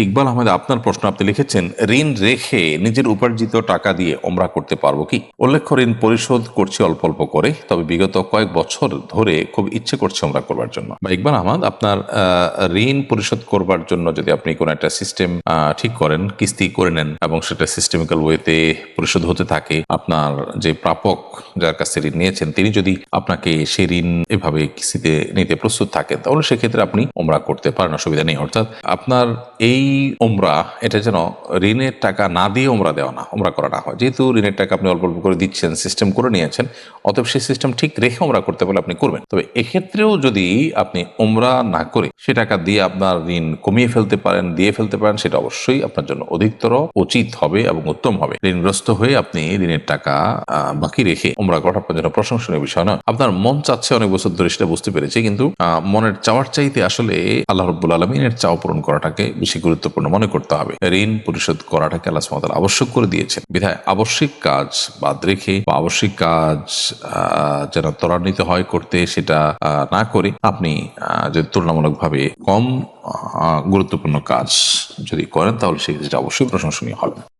ইকবাল আহমেদ, আপনার প্রশ্ন, আপনি লিখেছেন, ঋণ রেখে নিজের উপার্জিত টাকা দিয়ে ওমরা করতে পারব কি? উল্লেখ্য, ঋণ পরিশোধ করছি অল্প অল্প করে, তবে বিগত কয়েক বছর ধরে খুব ইচ্ছে করছে ওমরা করবার জন্য। বা ইকবাল আহমদ, আপনার ঋণ পরিশোধ করবার জন্য যদি আপনি কোনো একটা সিস্টেম ঠিক করেন, কিস্তি করে নেন এবং সেটা সিস্টেমিক্যাল ওয়েতে পরিশোধ হতে থাকে, আপনার যে প্রাপক যার কাছে ঋণ নিয়েছেন, তিনি যদি আপনাকে সেই ঋণ এভাবে কিস্তিতে নিতে প্রস্তুত থাকেন, তাহলে সেক্ষেত্রে আপনি ওমরা করতে পারেন, অসুবিধা নেই। অর্থাৎ আপনার এই ওমরা এটা যেন ঋণের টাকা না দিয়ে ওমরা দেওয়া না ওমরা করা না হয়। যেহেতু ঋণের টাকা আপনি অল্প অল্প করে দিচ্ছেন সিস্টেম করে নিয়েছেন, অতএব সেই সিস্টেম ঠিক রেখে ওমরা করতে পারলে আপনি করবেন। তবে এক্ষেত্রেও যদি আপনি ওমরা না করে সে টাকা দিয়ে আপনার ঋণ কমিয়ে ফেলতে পারেন, দিয়ে ফেলতে পারেন, সেটা অবশ্যই আপনার জন্য অধিকতর উচিত হবে এবং উত্তম হবে। ঋণগ্রস্ত হয়ে আপনি ঋণের টাকা বাকি রেখে ওমরা করাটা আপনার জন্য প্রশংসনীয় বিষয় নয়। আপনার মন চাচ্ছে অনেক বছর ধরে সেটা বুঝতে পেরেছি, কিন্তু মনের চাওয়ার চাইতে আসলে আল্লাহ রব্বুল আলমিনের চাও পূরণ করাটাকে বেশি গুরুত্বপূর্ণ মনে করতে হবে। ঋণ পরিশোধ করাটাকে আল্লাহ সুমতাল আবশ্যক করে দিয়েছেন। বিধায় আবশ্যিক কাজ বাদ রেখে বা আবশ্যিক কাজ যেন ত্বরান্বিত হয় করতে সেটা না করে আপনি যদি তুলনামূলকভাবে কম গুরুত্বপূর্ণ কাজ যদি করেন তাহলে সেটা অবশ্যই প্রশংসনীয় হবে